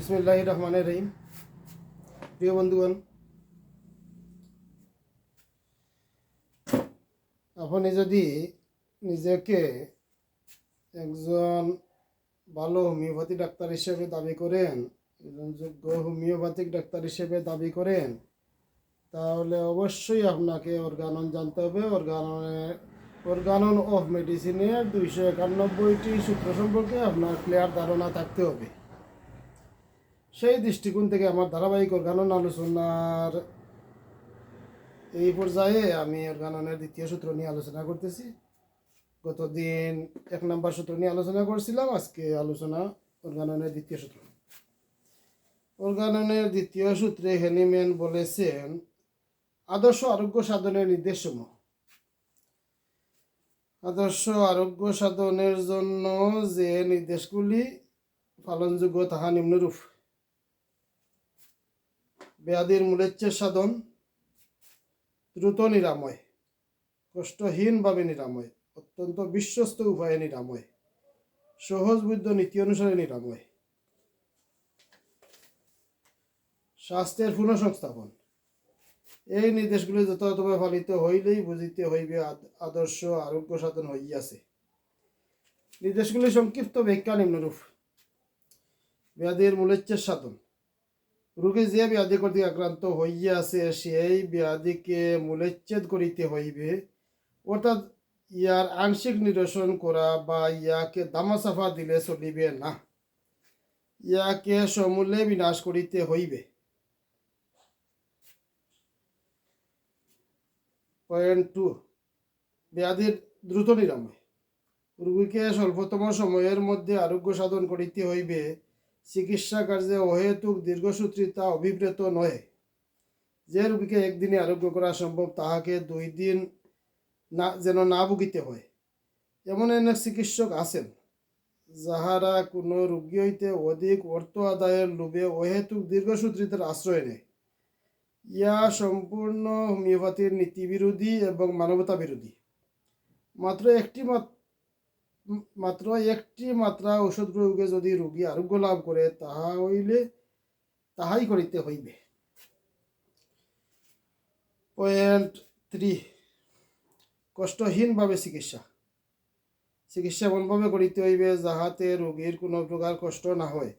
বিসমিল্লাহ রহমানের রহিম। প্রিয় বন্ধুগণ, আপনি যদি নিজেকে একজন ভালো হোমিওপ্যাথি ডাক্তার হিসেবে দাবি করেন একজন যোগ্য হোমিওপ্যাথিক ডাক্তার হিসেবে দাবি করেন, তাহলে অবশ্যই আপনাকে অর্গানন জানতে হবে। অর্গাননের অর্গানন অফ মেডিসিনের দুইশো একানব্বইটি সূত্র সম্পর্কে আপনার ক্লিয়ার ধারণা থাকতে হবে। সেই দৃষ্টিকোণ থেকে আমার ধারাবাহিক অর্গানন আলোচনার এই পর্যায়ে আমি অর্গাননের দ্বিতীয় সূত্র নিয়ে আলোচনা করতেছি। গতদিন এক নম্বর সূত্র নিয়ে আলোচনা করছিলাম, আজকে আলোচনা অর্গাননের দ্বিতীয় সূত্র। অর্গাননের দ্বিতীয় সূত্রে হেনিম্যান বলেছেন, আদর্শ আরোগ্য সাধনের নির্দেশসমূহ। আদর্শ আরোগ্য সাধনের জন্য যে নির্দেশগুলি পালনযোগ্য, তাহা নিম্নরূপ। ব্যাধির মূলেচ্ছের সাধন, দ্রুত নিরাময়, কষ্টহীনভাবে নিরাময়, অত্যন্ত বিশ্বস্ত উপায়ে নিরাময়, সহজ বুদ্ধ নীতি অনুসারে নিরাময়। স্বাস্থ্যের পুনঃসংস্থাপন। এই নির্দেশগুলি যথাযথভাবে পালিত হইলেই বুঝিতে হইবে আদ- আদর্শ আরোগ্য সাধন হইয়াছে। নির্দেশগুলি সংক্ষিপ্ত ব্যাখ্যা নিম্নরূপ। ব্যাধির মূলেচ্ছের সাধন। রোগী যে ব্যাধি কর্তৃক আক্রান্ত হইয়াছে, সেই ব্যাধিকে মূলেচ্ছেদ করিতে হইবে। অর্থাৎ ইয়ার আংশিক নিরসন করা বা ইয়াকে দামাসাফা দিলে চলিবে না। ইয়াকে সমূলে বিনাশ করিতে হইবে। পয়েন্ট টু, ব্যাধির দ্রুত নিরাময়। রোগীকে স্বল্পতম সময়ের মধ্যে আরোগ্য সাধন করিতে হইবে। চিকিৎসা কার্যে অহেতুক দীর্ঘসূত্রিতা অভিপ্রেত নয় যে রোগীকে একদিনে আরোগ্য করা সম্ভব তাহাকে দুই দিন না, যেন না ভুগিতে হয়। এমন অনেক চিকিৎসক আছেন যাহারা কোনো রোগী হইতে অধিক অর্থ আদায়ের লোভে অহেতুক দীর্ঘসূত্রিতার আশ্রয় নেয়। ইয়া সম্পূর্ণ হোমিওপ্যাথির নীতি বিরোধী এবং মানবতা বিরোধী মাত্র একটি মাত্র মাত্র একটি মাত্রা ঔষধ প্রয়োগে যদি রোগী আরোগ্য লাভ করে তাহা হইলে তাহাই করিতে হইবে। পয়েন্ট থ্রি, কষ্টহীনভাবে চিকিৎসা। চিকিৎসা এমনভাবে করিতে হইবে যাহাতে রোগীর কোনো প্রকার কষ্ট না হয়।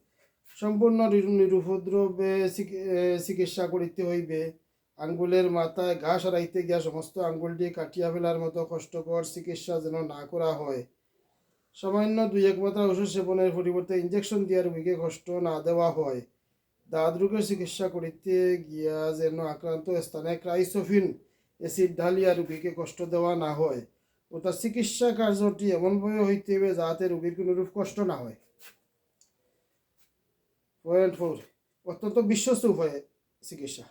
সম্পূর্ণ নিরুপদ্রবে চিকি- চিকিৎসা করিতে হইবে। আঙ্গুলের মাথায় ঘা সারাইতে গিয়া সমস্ত আঙ্গুলটি কাটিয়া ফেলার মতো কষ্টকর চিকিৎসা যেন না করা হয়। সামান্য দুই, এক মাত্রা ওষুধ সেবনের পরিবর্তে ইঞ্জেকশন দিয়া রোগীকে কষ্ট না দেওয়া হয়। দাঁত রোগের চিকিৎসা করিতে গিয়া যেন আক্রান্ত স্থানে ক্রাইসোফিন অ্যাসিড ঢালিয়া রোগীকে কষ্ট দেওয়া না হয় অর্থাৎ চিকিৎসা কার্যটি এমনভাবে হইতে হবে যাতে রোগীর কোনোরূপ কষ্ট না হয়। পয়েন্ট ফোর অত্যন্ত বিশ্বস্ত উপায়ে চিকিৎসা।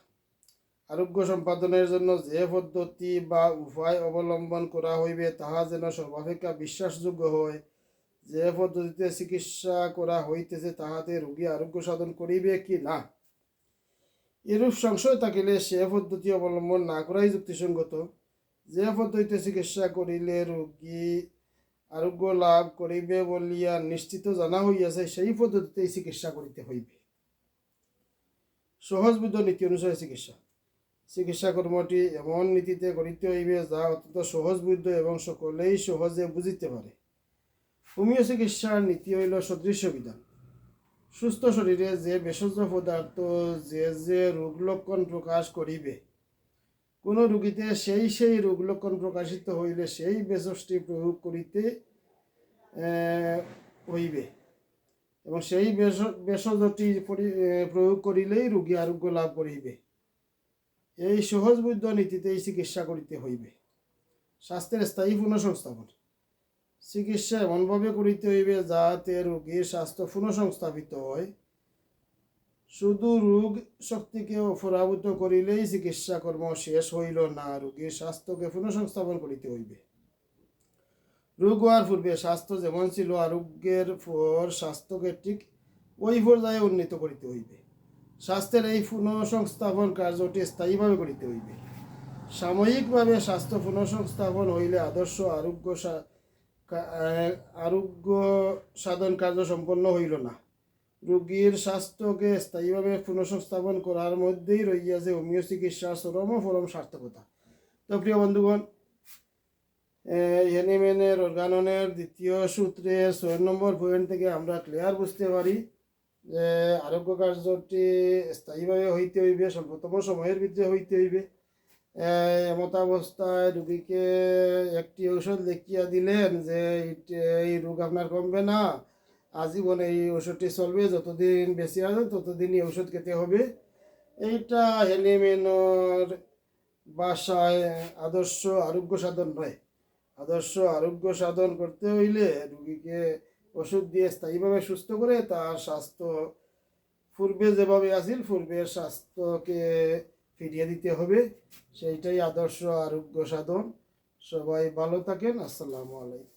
আরোগ্য সম্পাদনের জন্য যে পদ্ধতি বা উপায় অবলম্বন করা হইবে তাহা যেন সর্বাপেক্ষা বিশ্বাসযোগ্য হয় যে পদ্ধতিতে চিকিৎসা করা হইতেছে, তাহাতে রোগী আরোগ্য সাধন করিবে কি না? এরূপ সংশয় থাকিলে সে পদ্ধতি অবলম্বন না করাই যুক্তিসঙ্গত। যে পদ্ধতিতে চিকিৎসা করিলে রোগী আরোগ্য লাভ করিবে বলিয়া নিশ্চিত জানা হইয়াছে, সেই পদ্ধতিতেই চিকিৎসা করিতে হইবে। সহজবুদ্ধ নীতি অনুসারে চিকিৎসা। চিকিৎসা কর্মটি এমন নীতিতে করিতে হইবে যা অত্যন্ত সহজবুদ্ধ এবং সকলেই সহজে বুঝিতে পারে। হোমিও চিকিৎসার নীতি হইল সদৃশ্য বিধান। সুস্থ শরীরে যে ভেষজ পদার্থ যে যে রোগ লক্ষণ প্রকাশ করিবে কোনো রোগীতে সেই সেই রোগ লক্ষণ প্রকাশিত হইলে সেই ভেষজটি প্রয়োগ করিতে হইবে। এবং সেই ভেষ- ভেষজটি প্রয়োগ করিলেই রোগী আরোগ্য লাভ করিবে এই সহজ বুদ্ধ নীতিতেই চিকিৎসা করিতে হইবে। স্বাস্থ্যের স্থায়ী পুনঃসংস্থাপন। চিকিৎসা এমনভাবে করিতে হইবে যাতে রোগীর স্বাস্থ্য পুনঃসংস্থাপিত হয়। শুধু রোগ শক্তিকে পরাভূত করিলেই চিকিৎসা কর্ম শেষ হইল না রোগীর স্বাস্থ্যকে পুনঃসংস্থাপন করিতে হইবে। রোগ হওয়ার পূর্বে স্বাস্থ্য যেমন ছিল, আরোগ্যের পর স্বাস্থ্যকে ঠিক ওই পর্যায়ে উন্নীত করিতে হইবে। স্বাস্থ্যের এই পুনঃসংস্থাপন কার্যটি স্থায়ীভাবে করিতে হইবে। সাময়িকভাবে স্বাস্থ্য পুনঃসংস্থাপন হইলে আদর্শ, আরোগ্য আরোগ্য সাধন কার্য সম্পন্ন হইল না। রোগীর স্বাস্থ্যকে স্থায়ীভাবে পুনঃসংস্থাপন করার মধ্যেই রইয়াছে হোমিও চিকিৎসার চরম ও পরম সার্থকতা। তো প্রিয় বন্ধুগণ হেনিমেনের অর্গাননের দ্বিতীয় সূত্রে ছয় নম্বর পয়েন্ট থেকে আমরা ক্লিয়ার বুঝতে পারি যে আরোগ্য কার্যটি স্থায়ীভাবে হইতে হইবে স্বল্পতম সময়ের ভিতরে হইতে হইবে। আহ, এমত অবস্থায় রুগীকে একটি ঔষধ লিখিয়া দিলেন যে এই রোগ আপনার কমবে না। আজীবন এই ওষুধটি চলবে যতদিন বেশি আছেন ততদিনই ওষুধ খেতে হবে। এইটা হেলিমেনর বাসায় আদর্শ আরোগ্য সাধন নয়। আদর্শ আরোগ্য সাধন করতে হইলে রুগীকে ওষুধ দিয়ে স্থায়ীভাবে সুস্থ করে তার স্বাস্থ্য পূর্বে যেভাবে আছিল পূর্বের স্বাস্থ্যকে ফিরিয়ে দিতে হবে। সেইটাই আদর্শ আরোগ্য সাধন। সবাই ভালো থাকেন। আসসালামু আলাইকুম।